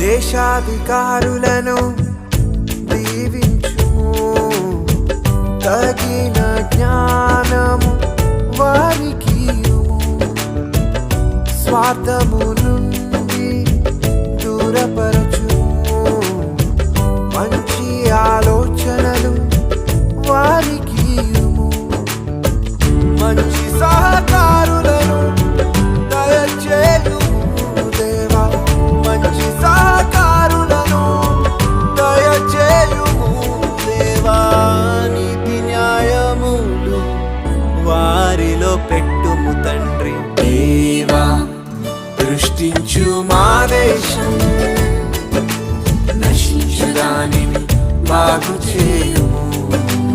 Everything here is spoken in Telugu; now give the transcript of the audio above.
దేశాధికారులను దీవించుము. తగిన జ్ఞానము వారికి స్వార్థము నుండి దూరపర వారిలో పెట్టుము తండ్రి. దేవా దృష్టించు మా దేశం. నశించదానిని బాగు చేయుము